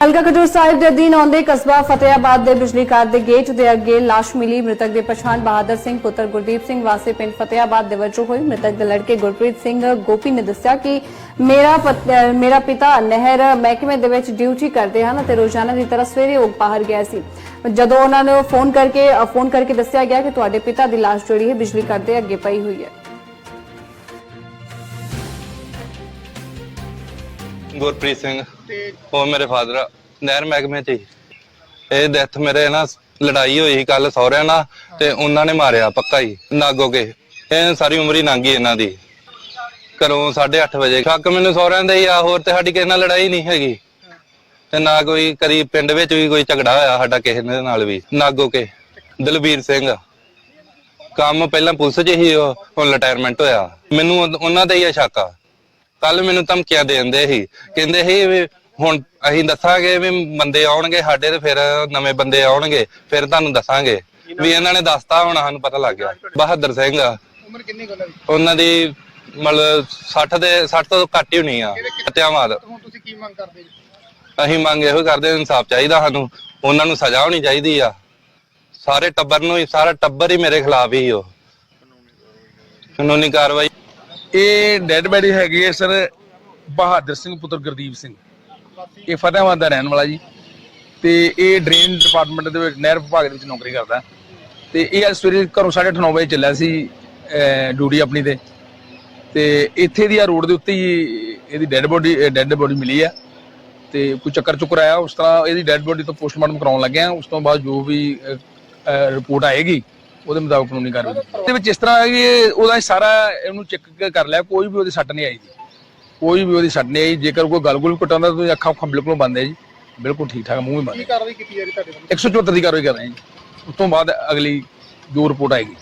ਹਲਕਾ ਖਡੂਰ ਸਾਹਿਬ ਦੇ ਅਧੀਨ ਆਉਂਦੇ ਕਸਬਾ ਫਤਿਆਬਾਦ ਦੇ ਬਿਜਲੀ ਘਰ ਦੇ ਗੇਟ ਦੇ ਅੱਗੇ ਲਾਸ਼ ਮਿਲੀ। ਮ੍ਰਿਤਕ ਦੀ ਪਛਾਣ ਬਹਾਦਰ ਸਿੰਘ, ਪੁੱਤਰ ਗੁਰਦੀਪ ਸਿੰਘ ਵਾਸੀ ਪਿੰਡ ਫਤਿਆਬਾਦ ਦੇ ਵਜੋਂ ਹੋਈ। ਮ੍ਰਿਤਕ ਦੇ ਲੜਕੇ ਗੁਰਪ੍ਰੀਤ ਸਿੰਘ ਗੋਪੀ ਨੇ ਦੱਸਿਆ ਕਿ ਮੇਰਾ ਮੇਰਾ ਪਿਤਾ ਨਹਿਰ ਮਹਿਕਮੇ ਦੇ ਵਿੱਚ ਡਿਊਟੀ ਕਰਦੇ ਹਨ ਅਤੇ ਰੋਜ਼ਾਨਾ ਦੀ ਤਰ੍ਹਾਂ ਸਵੇਰੇ ਉਹ ਬਾਹਰ ਗਿਆ ਸੀ। ਜਦੋਂ ਉਹਨਾਂ ਨੂੰ ਫੋਨ ਕਰਕੇ ਫੋਨ ਕਰਕੇ ਦੱਸਿਆ ਗਿਆ ਕਿ ਤੁਹਾਡੇ ਪਿਤਾ ਦੀ ਲਾਸ਼ ਜਿਹੜੀ ਹੈ ਬਿਜਲੀ ਘਰ ਦੇ ਅੱਗੇ ਪਈ ਹੋਈ ਹੈ। ਗੁਰਪ੍ਰੀਤ ਸਿੰਘ। ਉਹ ਮੇਰੇ ਫਾਦਰ ਨਹਿਰ ਮਹਿਕਮੇ ਚ ਹੀ ਇਹ ਡੈਥ ਮੇਰੇ ਨਾਲ ਲੜਾਈ ਹੋਈ ਸੀ ਕੱਲ ਸਹੁਰਿਆਂ ਨਾਲ ਤੇ ਉਹਨਾਂ ਨੇ ਮਾਰਿਆ ਪੱਕਾ ਹੀ, ਨਾਗੋ ਕੇ। ਇਹ ਸਾਰੀ ਉਮਰ ਹੀ ਲੰਘ ਗਈ ਇਹਨਾਂ ਦੀ। ਘਰੋਂ 8:30 ਵਜੇ ਸ਼ੱਕ ਮੈਨੂੰ ਸਹੁਰਿਆਂ ਦਾ ਹੀ ਆ, ਹੋਰ ਤੇ ਸਾਡੀ ਕਿਸੇ ਨਾਲ ਲੜਾਈ ਨਹੀਂ ਹੈਗੀ। ਤੇ ਨਾ ਕੋਈ ਕਰੀ ਪਿੰਡ ਵਿੱਚ ਵੀ ਕੋਈ ਝਗੜਾ ਹੋਇਆ ਸਾਡਾ ਕਿਸੇ ਦੇ ਨਾਲ ਵੀ, ਨਾਗੋ ਕੇ। ਦਲਬੀਰ ਸਿੰਘ। ਕੰਮ ਪਹਿਲਾਂ ਪੁਲਿਸ 'ਚ ਹੀ ਉਹ, ਹੁਣ ਰਿਟਾਇਰਮੈਂਟ ਹੋਇਆ। ਮੈਨੂੰ ਉਹਨਾਂ ਦਾ ਹੀ ਆ ਸ਼ੱਕ ਆ। ਕੱਲ ਮੈਨੂੰ ਧਮਕੀਆਂ ਦੇ ਦਿੰਦੇ ਸੀ। ਕਹਿੰਦੇ ਸੀ ਵੀ ਹੁਣ ਅਸੀਂ ਦੱਸਾਂਗੇ ਵੀ ਬੰਦੇ ਆਉਣਗੇ ਸਾਡੇ ਤੇ ਫਿਰ ਨਵੇਂ ਬੰਦੇ ਆਉਣਗੇ ਫਿਰ ਤੁਹਾਨੂੰ ਦੱਸਾਂਗੇ। ਵੀ ਇਹਨਾਂ ਨੇ ਦੱਸਤਾ ਹੁਣ ਸਾਨੂੰ ਪਤਾ ਲੱਗ ਗਿਆ। ਬਹਾਦਰ ਸਿੰਘ ਆ। ਉਮਰ ਕਿੰਨੀ ਦੀ? ਉਹਨਾਂ ਦੀ ਮਤਲਬ 60 ਦੇ 60 ਤੋਂ ਘੱਟ ਹੀ ਹੋਣੀ ਆ ਹਤਿਆਵਾਦ ਹੁਣ ਤੁਸੀਂ ਕੀ ਮੰਗ ਕਰਦੇ ਜੀ? ਅਸੀਂ ਮੰਗ ਇਹੋ ਕਰਦੇ ਇਨਸਾਫ ਚਾਹੀਦਾ ਸਾਨੂੰ। ਉਹਨਾਂ ਨੂੰ ਸਜ਼ਾ ਹੋਣੀ ਚਾਹੀਦੀ ਆ। ਸਾਰੇ ਟੱਬਰ ਨੂੰ ਹੀ ਸਾਰਾ ਟੱਬਰ ਹੀ ਮੇਰੇ ਖਿਲਾਫ ਹੀ ਉਹ। ਕਾਨੂੰਨੀ ਕਾਰਵਾਈ। ਇਹ ਡੈਡ ਬੈਡੀ ਹੈਗੀ ਹੈ ਸਰ ਬਹਾਦਰ ਸਿੰਘ ਪੁੱਤਰ ਗੁਰਦੀਪ ਸਿੰਘ। ਇਹ ਫਤਿਹਾਬਾਦ ਦਾ ਰਹਿਣ ਵਾਲਾ ਜੀ। ਤੇ ਇਹ ਡਰੇਨ ਡਿਪਾਰਟਮੈਂਟ ਦੇ ਵਿੱਚ, ਨਹਿਰ ਵਿਭਾਗ ਦੇ ਵਿੱਚ ਨੌਕਰੀ ਕਰਦਾ। ਹੈ। ਤੇ ਇਹ ਅੱਜ ਸਵੇਰੇ ਘਰੋਂ 9:30 ਵਜੇ ਚੱਲਿਆ ਸੀ ਡਿਊਟੀ ਆਪਣੀ ਤੇ। ਤੇ ਇੱਥੇ ਦੀ ਆ ਰੋਡ ਦੇ ਉੱਤੇ ਹੀ ਇਹਦੀ ਡੈੱਡ ਬੋਡੀ ਡੈੱਡ ਬੋਡੀ ਮਿਲੀ ਆ। ਤੇ ਕੋਈ ਚੱਕਰ ਚੁੱਕਰ ਆਇਆ, ਉਸ ਤਰ੍ਹਾਂ ਇਹਦੀ ਡੈੱਡ ਬੋਡੀ ਤੋਂ ਪੋਸਟਮਾਰਟਮ ਕਰਾਉਣ ਲੱਗੇ ਆ। ਉਸ ਤੋਂ ਬਾਅਦ ਜੋ ਵੀ ਰਿਪੋਰਟ ਆਏਗੀ ਉਹਦੇ ਮੁਤਾਬਕ ਕਾਨੂੰਨੀ ਕਾਰਵਾਈ। ਇਹਦੇ ਵਿੱਚ ਇਸ ਤਰ੍ਹਾਂ ਹੈ ਕਿ ਇਹ- ਉਹਦਾ ਇਹ ਸਾਰਾ ਇਹਨੂੰ ਚੈੱਕ ਕਰ ਲਿਆ ਕੋਈ ਵੀ ਉਹਦੀ ਸੱਟ ਨਹੀਂ ਆਈ ਜੀ। ਕੋਈ ਵੀ ਉਹਦੀ ਸੱਟ ਨਹੀਂ ਆਈ। ਜੇਕਰ ਕੋਈ ਗਲ ਗੁਲ ਘਟਾਉਂਦਾ ਤਾਂ ਅੱਖਾਂ ਅੱਖਾਂ ਬਿਲਕੁਲ ਬੰਦ ਹੈ ਜੀ। ਬਿਲਕੁਲ ਠੀਕ ਠਾਕ ਮੂੰਹ ਵੀ ਬੰਦ ਕੀ ਹੈ ਕਾਰਵਾਈ ਕੀਤੀ ਜਾ ਰਹੀ ਤੁਹਾਡੇ ਵੱਲੋਂ? 174 ਦੀ ਕਾਰਵਾਈ ਕਰ ਰਹੇ ਹਾਂ ਜੀ। ਉਸ ਤੋਂ ਬਾਅਦ ਅਗਲੀ ਜੋ ਰਿਪੋਰਟ ਆਏਗੀ।